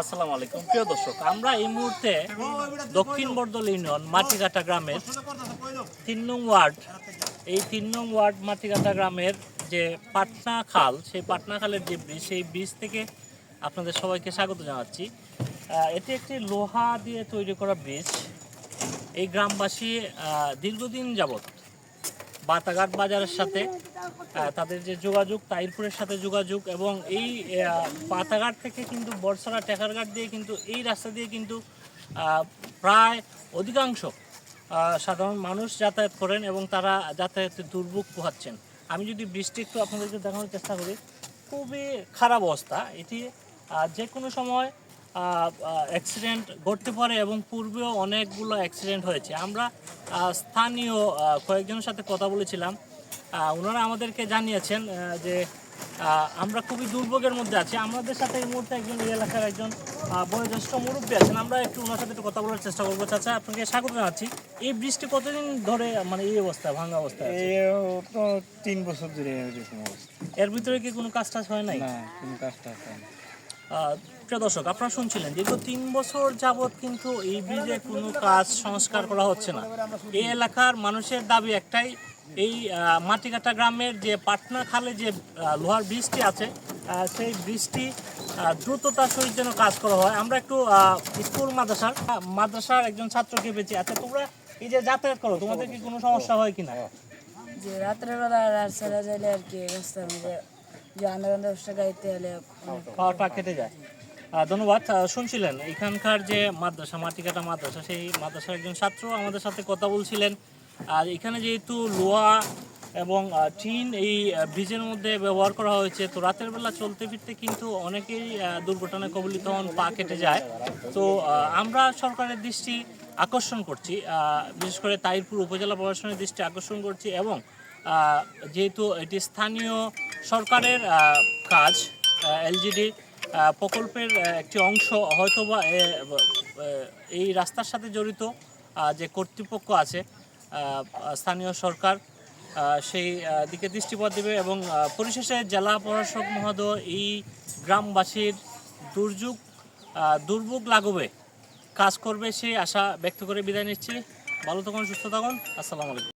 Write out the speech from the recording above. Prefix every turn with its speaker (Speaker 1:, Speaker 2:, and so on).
Speaker 1: আসসালামু আলাইকুম। প্রিয় দর্শক, আমরা এই মুহূর্তে দক্ষিণ বর্দল ইউনিয়ন মাটিকাটা গ্রামের তিন নং ওয়ার্ড, এই তিন নং ওয়ার্ড মাটিকাটা গ্রামের যে পাটনা খাল, সেই পাটনা খালের যে ব্রিজ, সেই ব্রিজ থেকে আপনাদের সবাইকে স্বাগত জানাচ্ছি। এটি একটি লোহা দিয়ে তৈরি করা ব্রিজ। এই গ্রামবাসী দীর্ঘদিন যাবত বাতাঘাট বাজারের সাথে তাদের যে যোগাযোগ তাইরপুরের সাথে যোগাযোগ এবং এই পাতাঘাট থেকে কিন্তু বর্ষারা টেকারঘাট দিয়ে কিন্তু এই রাস্তা দিয়ে কিন্তু প্রায় অধিকাংশ সাধারণ মানুষ যাতায়াত করেন এবং তারা যাতায়াতে দুর্ভোগ পোহাচ্ছেন। আমি যদি বৃষ্টি একটু আপনাদেরকে দেখানোর চেষ্টা করি, খুবই খারাপ অবস্থা। এটি যে কোনো সময় অ্যাক্সিডেন্ট ঘটতে পারে এবং পূর্বেও অনেকগুলো অ্যাক্সিডেন্ট হয়েছে। আমরা স্থানীয় কয়েকজনের সাথে কথা বলেছিলাম। ওনারা আমাদেরকে জানিয়েছেন যে আমরা খুবই দুর্ভোগের মধ্যে আছি। আমাদের সাথে এই মুহূর্তে একজন এই এলাকার একজন বয়োজ্যেষ্ঠ মুরব্বী আছেন। আমরা একটু ওনার সাথে একটু কথা বলার চেষ্টা করব। চাচা আপনাকে স্বাগত জানাচ্ছি। এই বৃষ্টি কতদিন ধরে মানে এই অবস্থা ভাঙা অবস্থা
Speaker 2: তিন বছর ধরে এরকম অবস্থা।
Speaker 1: এর ভিতরে কি কোনো কাজ টাজ হয় নাই?
Speaker 2: কোনো কাজ টাজ হয় না।
Speaker 1: প্রিয় দর্শক, আপনারা শুনছিলেন, দীর্ঘ তিন বছর যাবৎ কিন্তু এই ব্রিজে কোনো কাজ সংস্কার করা হচ্ছে না। এই এলাকার মানুষের দাবি একটাই, এই মাটিকাটা গ্রামের যে পাটনা খালে যে লোহার ব্রিজটি আছে সেই ব্রিজটি দ্রুততার সহিত যেন কাজ করা হয়। আমরা একটু স্কুল, মাদ্রাসার মাদ্রাসার একজন ছাত্রকে পেয়েছি। আচ্ছা তোমরা এই যে যাতায়াত করো, তোমাদের কি কোনো সমস্যা হয় কিনা?
Speaker 3: যে রাত্রেবেলা আর ছেড়ে যাইলে আর কি রাস্তার যে দশ টাকা হলে
Speaker 1: পাওয়ারটা কেটে যায়। ধন্যবাদ। শুনছিলেন, এখানকার যে মাদ্রাসা, মাটিকাটা মাদ্রাসা, সেই মাদ্রাসার একজন ছাত্র আমাদের সাথে কথা বলছিলেন। আর এখানে যেহেতু লোহা এবং টিন এই ব্রিজের মধ্যে ব্যবহার করা হয়েছে, তো রাতের বেলা চলতে ফিরতে কিন্তু অনেকেই দুর্ঘটনায় কবলিত হন, পা কেটে যায়। তো আমরা সরকারের দৃষ্টি আকর্ষণ করছি বিশেষ করে তাইরপুর উপজেলা প্রশাসনের দৃষ্টি আকর্ষণ করছি এবং যেহেতু এটি স্থানীয় সরকারের কাজ এলজিডি প্রকল্পের একটি অংশ, হয়তোবা এই রাস্তার সাথে জড়িত যে কর্তৃপক্ষ আছে স্থানীয় সরকার সেই দিকে দৃষ্টিপাত দেবে এবং পরিশেষে জেলা প্রশাসক মহোদয় এই গ্রামবাসীর দুর্যোগ দুর্ভোগ লাগবে কাজ করবে সেই আশা ব্যক্ত করে বিদায় নিচ্ছি। ভালো থাকুন, সুস্থ থাকুন। আসসালামু আলাইকুম।